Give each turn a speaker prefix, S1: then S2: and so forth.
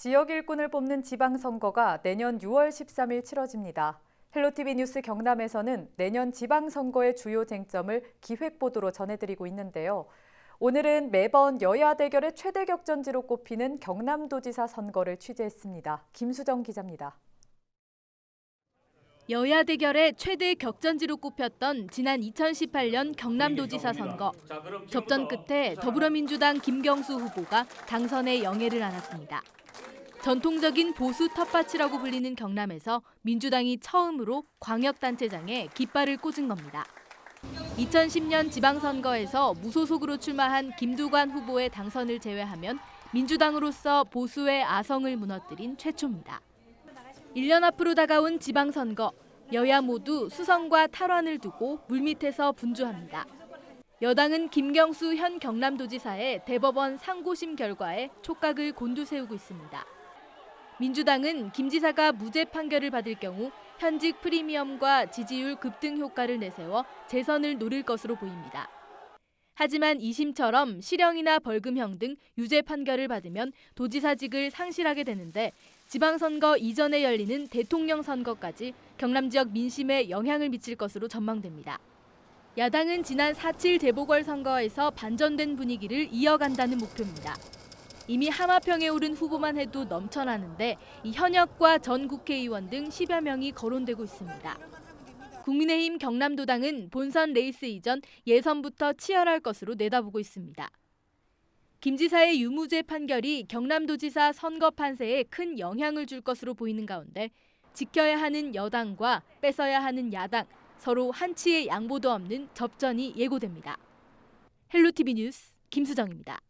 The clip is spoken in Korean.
S1: 지역 일꾼을 뽑는 지방선거가 내년 6월 13일 치러집니다. 헬로티비 뉴스 경남에서는 내년 지방선거의 주요 쟁점을 기획보도로 전해드리고 있는데요. 오늘은 매번 여야 대결의 최대 격전지로 꼽히는 경남도지사 선거를 취재했습니다. 김수정 기자입니다.
S2: 여야 대결의 최대 격전지로 꼽혔던 지난 2018년 경남도지사 선거. 접전 끝에 더불어민주당 김경수 후보가 당선의 영예를 안았습니다. 전통적인 보수 텃밭이라고 불리는 경남에서 민주당이 처음으로 광역단체장에 깃발을 꽂은 겁니다. 2010년 지방선거에서 무소속으로 출마한 김두관 후보의 당선을 제외하면 민주당으로서 보수의 아성을 무너뜨린 최초입니다. 1년 앞으로 다가온 지방선거, 여야 모두 수성과 탈환을 두고 물밑에서 분주합니다. 여당은 김경수 현 경남도지사의 대법원 상고심 결과에 촉각을 곤두세우고 있습니다. 민주당은 김 지사가 무죄 판결을 받을 경우 현직 프리미엄과 지지율 급등 효과를 내세워 재선을 노릴 것으로 보입니다. 하지만 2심처럼 실형이나 벌금형 등 유죄 판결을 받으면 도지사직을 상실하게 되는데 지방선거 이전에 열리는 대통령 선거까지 경남 지역 민심에 영향을 미칠 것으로 전망됩니다. 야당은 지난 4.7 재보궐선거에서 반전된 분위기를 이어간다는 목표입니다. 이미 하마평에 오른 후보만 해도 넘쳐나는데 이 현역과 전 국회의원 등 10여 명이 거론되고 있습니다. 국민의힘 경남도당은 본선 레이스 이전 예선부터 치열할 것으로 내다보고 있습니다. 김 지사의 유무죄 판결이 경남도지사 선거 판세에 큰 영향을 줄 것으로 보이는 가운데 지켜야 하는 여당과 뺏어야 하는 야당, 서로 한치의 양보도 없는 접전이 예고됩니다. 헬로티비 뉴스 김수정입니다.